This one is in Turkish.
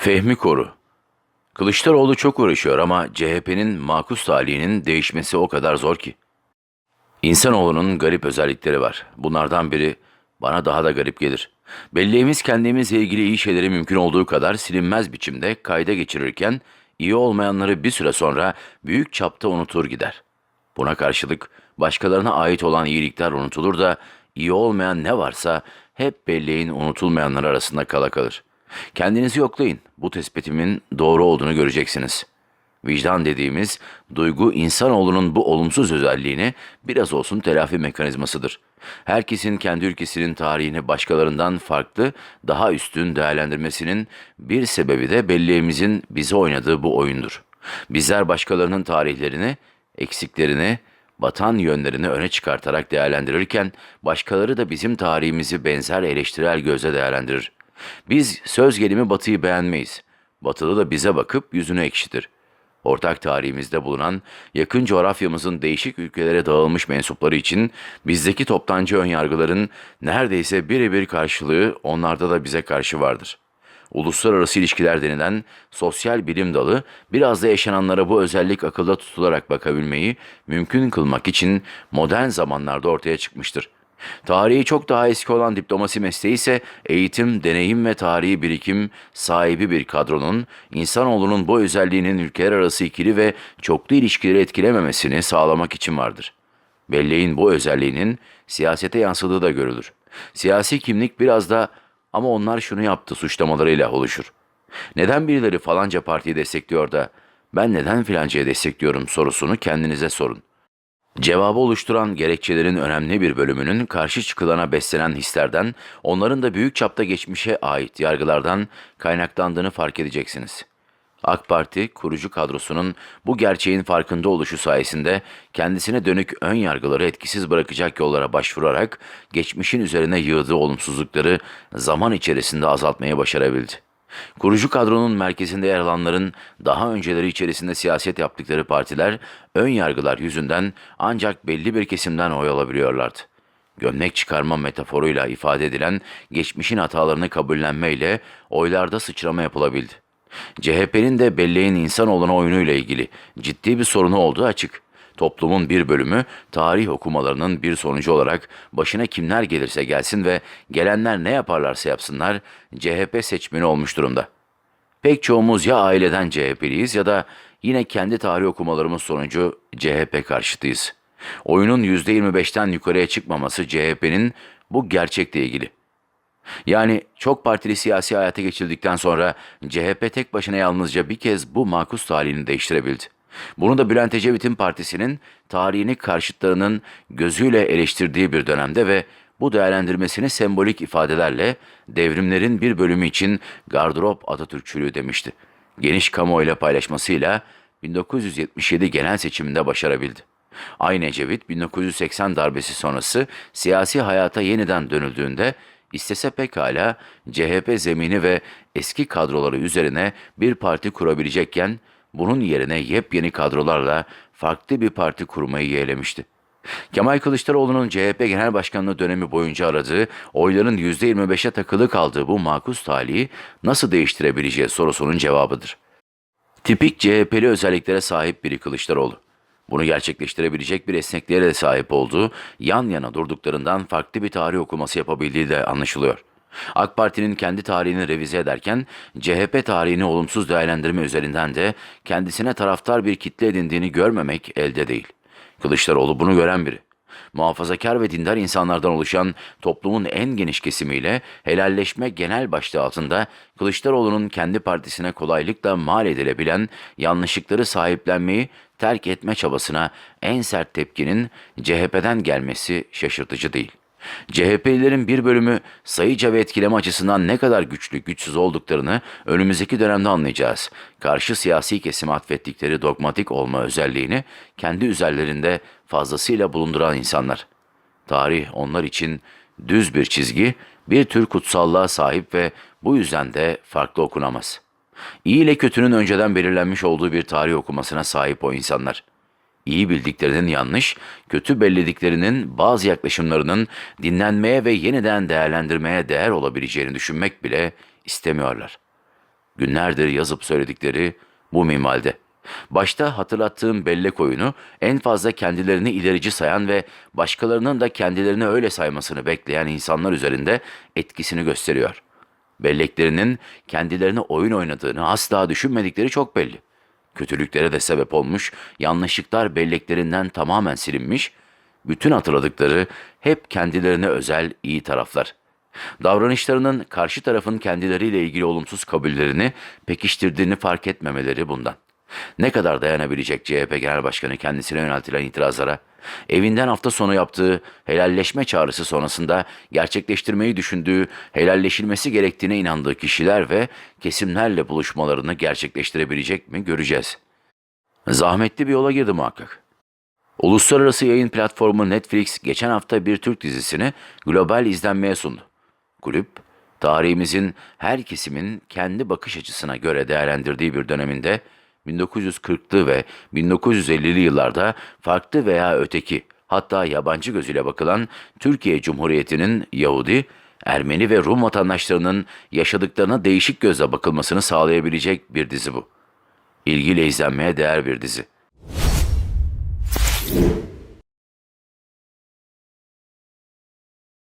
Fehmi Koru Kılıçdaroğlu çok uğraşıyor ama CHP'nin makus talihinin değişmesi o kadar zor ki. İnsanoğlunun garip özellikleri var. Bunlardan biri bana daha da garip gelir. Belleğimiz kendimizle ilgili iyi şeyleri mümkün olduğu kadar silinmez biçimde kayda geçirirken iyi olmayanları bir süre sonra büyük çapta unutur gider. Buna karşılık başkalarına ait olan iyilikler unutulur da iyi olmayan ne varsa hep belleğin unutulmayanlar arasında kala kalır. Kendinizi yoklayın. Bu tespitimin doğru olduğunu göreceksiniz. Vicdan dediğimiz duygu insanoğlunun bu olumsuz özelliğini biraz olsun telafi mekanizmasıdır. Herkesin kendi ülkesinin tarihini başkalarından farklı, daha üstün değerlendirmesinin bir sebebi de belleğimizin bize oynadığı bu oyundur. Bizler başkalarının tarihlerini, eksiklerini, batan yönlerini öne çıkartarak değerlendirirken başkaları da bizim tarihimizi benzer eleştirel gözle değerlendirir. Biz söz gelimi batıyı beğenmeyiz. Batılı da bize bakıp yüzünü ekşitir. Ortak tarihimizde bulunan yakın coğrafyamızın değişik ülkelere dağılmış mensupları için bizdeki toptancı önyargıların neredeyse birebir karşılığı onlarda da bize karşı vardır. Uluslararası ilişkiler denilen sosyal bilim dalı biraz da yaşananlara bu özellik akılda tutularak bakabilmeyi mümkün kılmak için modern zamanlarda ortaya çıkmıştır. Tarihi çok daha eski olan diplomasi mesleği ise eğitim, deneyim ve tarihi birikim sahibi bir kadronun insanoğlunun bu özelliğinin ülkeler arası ikili ve çoklu ilişkileri etkilememesini sağlamak için vardır. Belleğin bu özelliğinin siyasete yansıdığı da görülür. Siyasi kimlik biraz da ama onlar şunu yaptı suçlamalarıyla oluşur. Neden birileri falanca partiyi destekliyor da ben neden filancayı destekliyorum sorusunu kendinize sorun. Cevabı oluşturan gerekçelerin önemli bir bölümünün karşı çıkılana beslenen hislerden, onların da büyük çapta geçmişe ait yargılardan kaynaklandığını fark edeceksiniz. AK Parti kurucu kadrosunun bu gerçeğin farkında oluşu sayesinde kendisine dönük ön yargıları etkisiz bırakacak yollara başvurarak geçmişin üzerine yığdığı olumsuzlukları zaman içerisinde azaltmayı başarabildi. Kurucu kadronun merkezinde yer alanların daha önceleri içerisinde siyaset yaptıkları partiler ön yargılar yüzünden ancak belli bir kesimden oy alabiliyorlardı. Gömlek çıkarma metaforuyla ifade edilen geçmişin hatalarını kabullenmeyle oylarda sıçrama yapılabildi. CHP'nin de belleğin insanoğluna oyunuyla ilgili ciddi bir sorunu olduğu açık. Toplumun bir bölümü tarih okumalarının bir sonucu olarak başına kimler gelirse gelsin ve gelenler ne yaparlarsa yapsınlar CHP seçmeni olmuş durumda. Pek çoğumuz ya aileden CHP'liyiz ya da yine kendi tarih okumalarımız sonucu CHP karşıtıyız. Oyunun %25'ten yukarıya çıkmaması CHP'nin bu gerçekle ilgili. Yani çok partili siyasi hayata geçildikten sonra CHP tek başına yalnızca bir kez bu makus talihini değiştirebildi. Bunu da Bülent Ecevit'in partisinin tarihini karşıtlarının gözüyle eleştirdiği bir dönemde ve bu değerlendirmesini sembolik ifadelerle devrimlerin bir bölümü için gardırop Atatürkçülüğü demişti. Geniş kamuoyuyla paylaşmasıyla 1977 genel seçiminde başarabildi. Aynı Ecevit 1980 darbesi sonrası siyasi hayata yeniden dönüldüğünde istese pekala CHP zemini ve eski kadroları üzerine bir parti kurabilecekken bunun yerine yepyeni kadrolarla farklı bir parti kurmayı yeğlemişti. Kemal Kılıçdaroğlu'nun CHP Genel Başkanlığı dönemi boyunca aradığı, oyların %25'e takılı kaldığı bu makus talihi nasıl değiştirebileceği sorusunun cevabıdır. Tipik CHP'li özelliklere sahip biri Kılıçdaroğlu. Bunu gerçekleştirebilecek bir esnekliğe de sahip olduğu, yan yana durduklarından farklı bir tarih okuması yapabildiği de anlaşılıyor. AK Parti'nin kendi tarihini revize ederken CHP tarihini olumsuz değerlendirme üzerinden de kendisine taraftar bir kitle edindiğini görmemek elde değil. Kılıçdaroğlu bunu gören biri. Muhafazakar ve dindar insanlardan oluşan toplumun en geniş kesimiyle helalleşme genel başlığı altında Kılıçdaroğlu'nun kendi partisine kolaylıkla mal edilebilen yanlışlıkları sahiplenmeyi terk etme çabasına en sert tepkinin CHP'den gelmesi şaşırtıcı değil. CHP'lilerin bir bölümü sayıca ve etkileme açısından ne kadar güçlü, güçsüz olduklarını önümüzdeki dönemde anlayacağız. Karşı siyasi kesime atfettikleri dogmatik olma özelliğini kendi üzerlerinde fazlasıyla bulunduran insanlar. Tarih onlar için düz bir çizgi, bir tür kutsallığa sahip ve bu yüzden de farklı okunamaz. İyi ile kötünün önceden belirlenmiş olduğu bir tarih okumasına sahip o insanlar.'' İyi bildiklerinin yanlış, kötü bellediklerinin bazı yaklaşımlarının dinlenmeye ve yeniden değerlendirmeye değer olabileceğini düşünmek bile istemiyorlar. Günlerdir yazıp söyledikleri bu minvalde. Başta hatırlattığım bellek oyunu en fazla kendilerini ilerici sayan ve başkalarının da kendilerini öyle saymasını bekleyen insanlar üzerinde etkisini gösteriyor. Belleklerinin kendilerine oyun oynadığını asla düşünmedikleri çok belli. Kötülüklere de sebep olmuş, yanlışlıklar belleklerinden tamamen silinmiş, bütün hatırladıkları hep kendilerine özel iyi taraflar. Davranışlarının karşı tarafın kendileriyle ilgili olumsuz kabullerini pekiştirdiğini fark etmemeleri bundan. Ne kadar dayanabilecek CHP Genel Başkanı kendisine yöneltilen itirazlara, evinden hafta sonu yaptığı helalleşme çağrısı sonrasında gerçekleştirmeyi düşündüğü, helalleşilmesi gerektiğine inandığı kişiler ve kesimlerle buluşmalarını gerçekleştirebilecek mi göreceğiz. Zahmetli bir yola girdi muhakkak. Uluslararası yayın platformu Netflix geçen hafta bir Türk dizisini global izlenmeye sundu. Kulüp, tarihimizin her kesimin kendi bakış açısına göre değerlendirdiği bir döneminde 1940'lı ve 1950'li yıllarda farklı veya öteki hatta yabancı gözüyle bakılan Türkiye Cumhuriyeti'nin Yahudi, Ermeni ve Rum vatandaşlarının yaşadıklarına değişik gözle bakılmasını sağlayabilecek bir dizi bu. İlgiyle izlenmeye değer bir dizi.